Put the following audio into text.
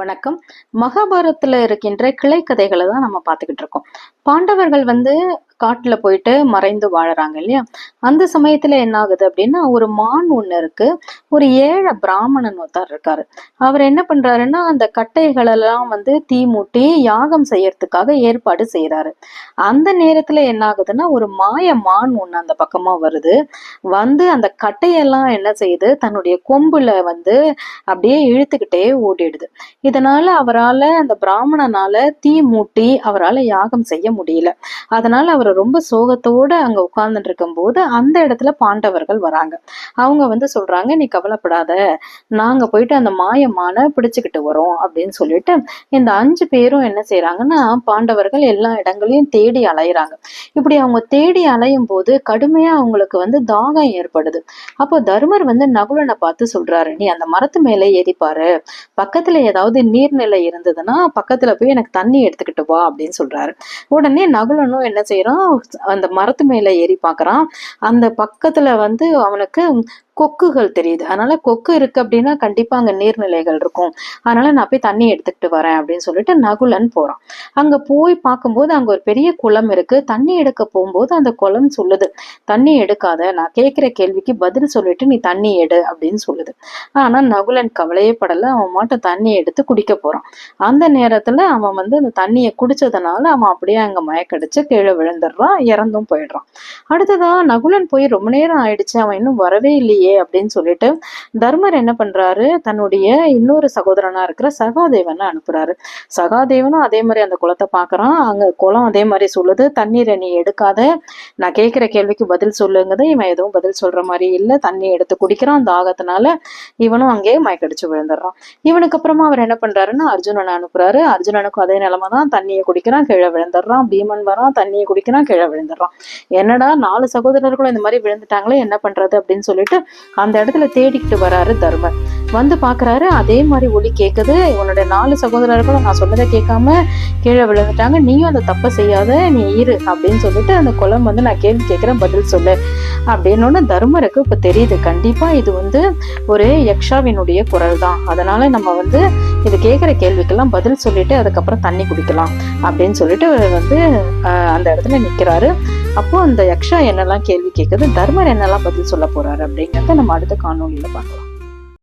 வணக்கம். மகாபாரதத்துல இருக்கின்ற கிளை கதைகளை தான் நம்ம பார்த்துக்கிட்டு இருக்கோம். பாண்டவர்கள் வந்து காட்டில் போயிட்டு மறைந்து வாழறாங்க இல்லையா? அந்த சமயத்துல என்ன ஆகுது அப்படின்னா ஒரு மான் ஒன்று இருக்கு. ஒரு ஏழை பிராமணன் ஒருத்தர் இருக்காரு. அவர் என்ன பண்றாருன்னா அந்த கட்டைகளெல்லாம் வந்து தீ மூட்டி யாகம் செய்யறதுக்காக ஏற்பாடு செய்யறாரு அந்த நேரத்துல என்ன ஆகுதுன்னா ஒரு மாய மான் ஒன்று அந்த பக்கமாக வருது. வந்து அந்த கட்டையெல்லாம் என்ன செய்யுது? தன்னுடைய கொம்புல வந்து அப்படியே இழுத்துக்கிட்டே ஓடிடுது. இதனால அவரால் அந்த பிராமணனால தீ மூட்டி அவரால் யாகம் செய்ய முடியல. அதனால அவர் ரொம்ப சோகத்தோட அங்க உட்கார்ந்துட்டு இருக்கும்போது அந்த இடத்துல பாண்டவர்கள் வராங்க. அவங்க வந்து சொல்றாங்க நீ கவலைப்படாத. நாங்க போயிட்டு அந்த மாயமான பிடிச்சுக்கிட்டு வரோம் அப்படின்னு சொல்லிட்டு இந்த அஞ்சு பேரும் என்ன செய்யறாங்கன்னா பாண்டவர்கள் எல்லா இடங்களையும் தேடி அலையுறாங்க. இப்படி அவங்க தேடி அலையும் போது கடுமையா அவங்களுக்கு வந்து தாகம் ஏற்படுது. அப்போ தர்மர் வந்து நகுலனை பார்த்து சொல்றாரு நீ அந்த மரத்து மேலே ஏறிப்பாரு பக்கத்துல ஏதாவது நீர்நிலை இருந்ததுன்னா பக்கத்துல போய் எனக்கு தண்ணி எடுத்துக்கிட்டு வா அப்படின்னு சொல்றாரு. உடனே நகுலனும் என்ன செய்யறோம் அந்த மரத்து மேல ஏறி பார்க்குறான் அந்த பக்கத்துல வந்து அவனுக்கு கொக்குகள் தெரியுது. அதனால கொக்கு இருக்கு அப்படின்னா கண்டிப்பா அங்க நீர்நிலைகள் இருக்கும். அதனால நான் போய் தண்ணி எடுத்துக்கிட்டு வரேன் அப்படின்னு சொல்லிட்டு நகுலன் போறான். அங்க போய் பார்க்கும்போது அங்க ஒரு பெரிய குளம் இருக்கு. தண்ணி எடுக்க போகும்போது அந்த குளம் சொல்லுது தண்ணி எடுக்காத. நான் கேட்கிற கேள்விக்கு பதில் சொல்லிட்டு நீ தண்ணி எடு அப்படின்னு சொல்லுது. ஆனா நகுலன் கவலையே படல. அவன் மாட்ட தண்ணி எடுத்து குடிக்க போறான். அந்த நேரத்துல அவன் வந்து அந்த தண்ணியை குடிச்சதுனால அவன் அப்படியே அங்க மயக்கடிச்சு கீழே விழுந்துடுறான் இறந்தும் போயிடுறான். அடுத்ததா நகுலன் போய் ரொம்ப நேரம் ஆயிடுச்சு. அவன் இன்னும் வரவே இல்லையே. அப்படின்னு சொல்லிட்டு தர்மர் என்ன பண்றாரு? தன்னுடைய இன்னொரு சகோதரனா இருக்கிற சகாதேவனை அனுப்புறாரு. சகாதேவனும் அதே மாதிரி அந்த குளத்தை பாக்குறான் அங்க குளம் அதே மாதிரி சொல்லுது. தண்ணீரை நீ எடுக்காத. நான் கேட்குற கேள்விக்கு பதில் சொல்லுங்கதான் இவன் எதுவும் பதில் சொல்ற மாதிரி இல்லை. தண்ணி எடுத்து குடிக்கிறான். தாகத்தினால இவனும் அங்கேயே மயக்கடிச்சு விழுந்துடுறான். இவனுக்கு அப்புறமா அவர் என்ன பண்ணுறாருன்னா அர்ஜுனனை அனுப்புறாரு. அர்ஜுனனுக்கும் அதே நிலைமை தான். தண்ணியை குடிக்கிறான் கீழே விழுந்துடுறான். பீமன் வரான் தண்ணியை குடிக்கிறான் கீழே விழுந்துடுறான். என்னடா நாலு சகோதரர்களும் இந்த மாதிரி விழுந்துட்டாங்களே என்ன பண்றது அப்படின்னு சொல்லிட்டு அந்த இடத்துல தேடிக்கிட்டு வராரு தர்மன். வந்து பார்க்குறாரு அதே மாதிரி ஒளி கேட்குது உன்னோட நாலு சகோதரர்களும் நான் சொன்னதை கேட்காம கீழே விழுந்துட்டாங்க. நீயும் அந்த தப்பை செய்யாத. நீ இரு அப்படின்னு சொல்லிட்டு அந்த குளம் வந்து நான் கேள்வி கேட்குறேன் பதில் சொல்லு அப்படின்னு தர்மருக்கு இப்போ தெரியுது. கண்டிப்பாக இது வந்து ஒரு யக்ஷாவினுடைய குரல் தான். அதனால நம்ம வந்து இது கேட்குற கேள்விக்கெல்லாம் பதில் சொல்லிட்டு அதுக்கப்புறம் தண்ணி குடிக்கலாம் அப்படின்னு சொல்லிட்டு வந்து அந்த இடத்துல நிற்கிறாரு அப்போ அந்த யக்ஷா என்னெல்லாம் கேள்வி கேட்குது? தர்மர் என்னெல்லாம் பதில் சொல்ல போறாரு அப்படிங்கிறத நம்ம அடுத்த காணொலியில் பார்க்கலாம்.